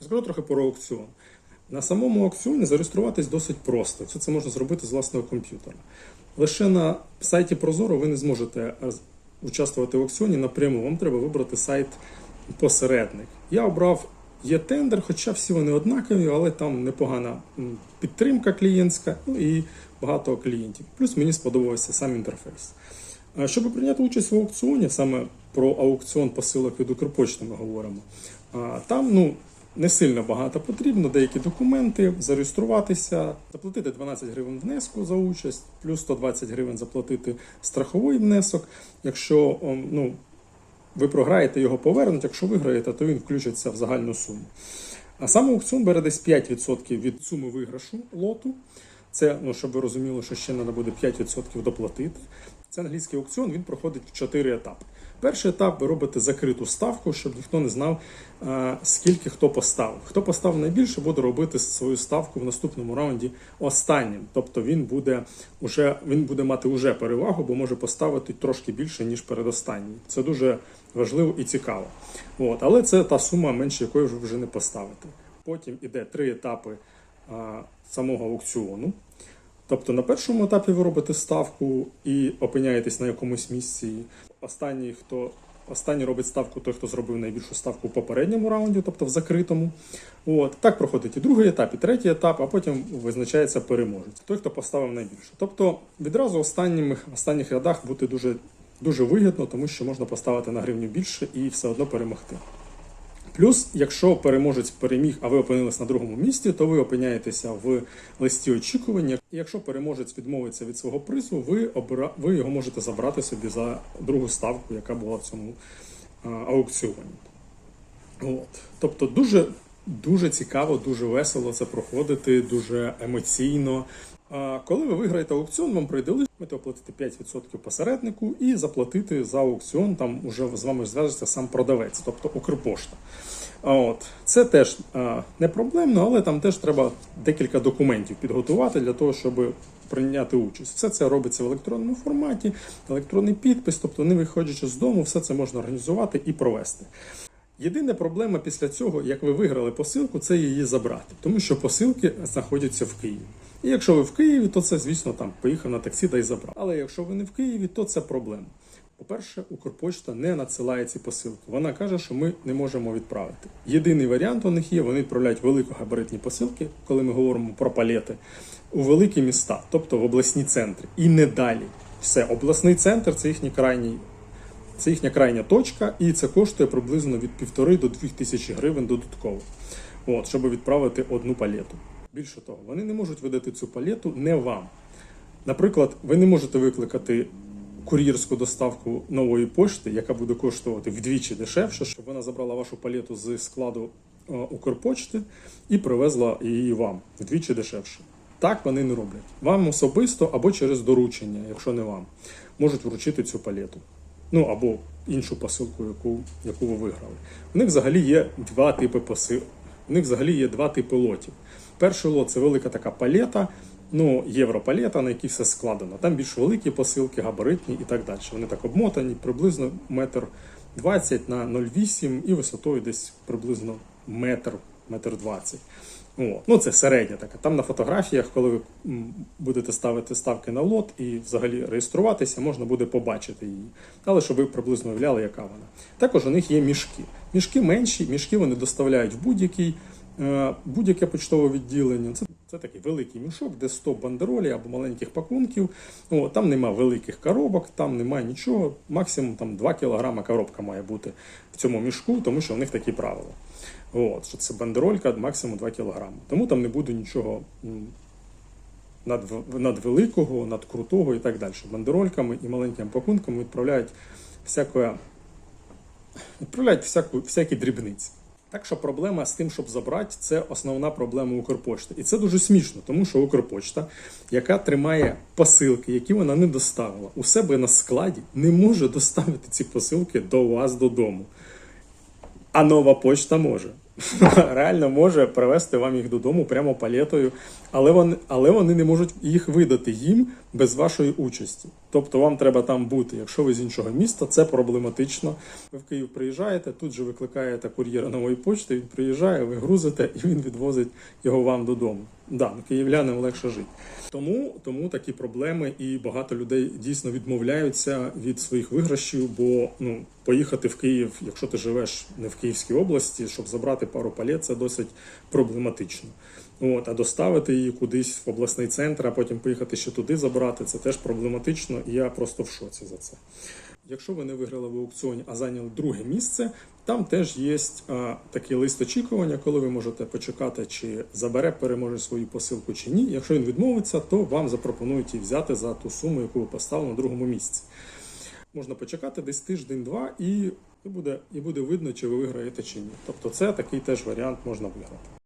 Розкажу трохи про аукціон. На самому аукціоні зареєструватись досить просто. Все це можна зробити з власного комп'ютера. Лише на сайті Прозоро ви не зможете е, участвувати в аукціоні напряму. Вам треба вибрати сайт посередник. Я обрав є тендер, хоча всі вони однакові, але там непогана підтримка клієнтська ну і багато клієнтів. Плюс мені сподобався сам інтерфейс. Щоб прийняти участь в аукціоні, саме про аукціон посилок від Укрпочти ми говоримо. Там ну, не сильно багато потрібно, деякі документи, зареєструватися, заплатити 12 гривень внеску за участь, плюс 120 гривень заплатити страховий внесок. Якщо ну, ви програєте, його повернуть, якщо виграєте, то він включиться в загальну суму. А сам аукціон бере десь 5% від суми виграшу лоту. Це, ну, щоб ви розуміли, що ще треба буде 5% доплатити. Це англійський аукціон, він проходить в 4 етапи. Перший етап ви робите закриту ставку, щоб ніхто не знав, скільки хто поставив. Хто поставив найбільше, буде робити свою ставку в наступному раунді останнім. Тобто він буде, уже, він буде мати уже перевагу, бо може поставити трошки більше, ніж передостанній. Це дуже важливо і цікаво. От. Але це та сума, менше якої ви вже не поставите. Потім іде три етапи а, самого аукціону. Тобто на першому етапі ви робите ставку і опиняєтесь на якомусь місці. Останній, хто останній робить ставку, той, хто зробив найбільшу ставку в попередньому раунді, тобто в закритому. От так проходить і другий етап, і третій етап, а потім визначається переможець, той, хто поставив найбільше. Тобто відразу в останніх рядах бути дуже, дуже вигідно, тому що можна поставити на гривню більше і все одно перемогти. Плюс, якщо переможець переміг, а ви опинились на другому місці, то ви опиняєтеся в листі очікування. І якщо переможець відмовиться від свого призу, ви обира... ви його можете забрати собі за другу ставку, яка була в цьому аукціоні. От. Тобто дуже, дуже цікаво, дуже весело це проходити, дуже емоційно. Коли ви виграєте аукціон, вам прийде лист, ви оплатити 5% посереднику і заплатити за аукціон. Там уже з вами зв'яжеться сам продавець, тобто Укрпошта. От це теж не проблемно, але там теж треба декілька документів підготувати для того, щоб прийняти участь. Все це робиться в електронному форматі, електронний підпис, тобто не виходячи з дому, все це можна організувати і провести. Єдина проблема після цього, як ви виграли посилку, це її забрати, тому що посилки знаходяться в Києві. І якщо ви в Києві, то це, звісно, там поїхав на таксі та й забрав. Але якщо ви не в Києві, то це проблема. По-перше, Укрпочта не надсилає ці посилки. Вона каже, що ми не можемо відправити. Єдиний варіант у них є: вони відправляють великогабаритні посилки, коли ми говоримо про палети, у великі міста, тобто в обласні центри, і не далі. Все, обласний центр це їхній крайній це їхня крайня точка, і це коштує приблизно від півтори до двох тисяч гривень додатково, от, щоб відправити одну палету. Більше того, вони не можуть видати цю палету не вам. Наприклад, ви не можете викликати кур'єрську доставку нової пошти, яка буде коштувати вдвічі дешевше, щоб вона забрала вашу палету з складу е, Укрпочти і привезла її вам вдвічі дешевше. Так вони не роблять. Вам особисто або через доручення, якщо не вам, можуть вручити цю палету. Ну або іншу посилку, яку, яку ви виграли. У них взагалі є два типи посил. У них взагалі є два типи лотів. Перший лот це велика така палета, ну, європалета, на якій все складено. Там більш великі посилки, габаритні і так далі. Вони так обмотані, приблизно метр 20 на 0,8 і висотою десь приблизно метр, метр 20. О, ну це середня така. Там на фотографіях, коли ви будете ставити ставки на лот і взагалі реєструватися, можна буде побачити її. Але щоб ви приблизно уявляли, яка вона. Також у них є мішки. Мішки менші, мішки вони доставляють в будь-який, будь-яке почтове відділення. Це, це такий великий мішок, де 100 бандеролі або маленьких пакунків. О, там нема великих коробок, там немає нічого. Максимум там 2 кг коробка має бути в цьому мішку, тому що в них такі правила. От, що це бандеролька максимум 2 кг. Тому там не буде нічого над, надвеликого, надкрутого і так далі. Бандерольками і маленькими пакунками відправляють всяке, відправляють всяку, всякі дрібниці. Так що проблема з тим, щоб забрати, це основна проблема Укрпошти. І це дуже смішно, тому що Укрпочта, яка тримає посилки, які вона не доставила, у себе на складі не може доставити ці посилки до вас додому. А нова почта може. реально може привезти вам їх додому прямо палетою, але вони, але вони не можуть їх видати їм без вашої участі. Тобто вам треба там бути. Якщо ви з іншого міста, це проблематично. Ви в Київ приїжджаєте, тут же викликаєте кур'єра нової почти, він приїжджає, ви грузите і він відвозить його вам додому. Да, київлянам легше жити. Тому, тому такі проблеми, і багато людей дійсно відмовляються від своїх виграшів, бо ну, поїхати в Київ, якщо ти живеш не в Київській області, щоб забрати пару палет, це досить проблематично. От, а доставити її кудись в обласний центр, а потім поїхати ще туди забрати, це теж проблематично, і я просто в шоці за це. Якщо ви не виграли в аукціоні, а зайняли друге місце, там теж є а, такий лист очікування, коли ви можете почекати, чи забере переможе свою посилку чи ні. Якщо він відмовиться, то вам запропонують її взяти за ту суму, яку ви поставили на другому місці. Можна почекати десь тиждень-два, і буде, і буде видно, чи ви виграєте чи ні. Тобто, це такий теж варіант можна виграти.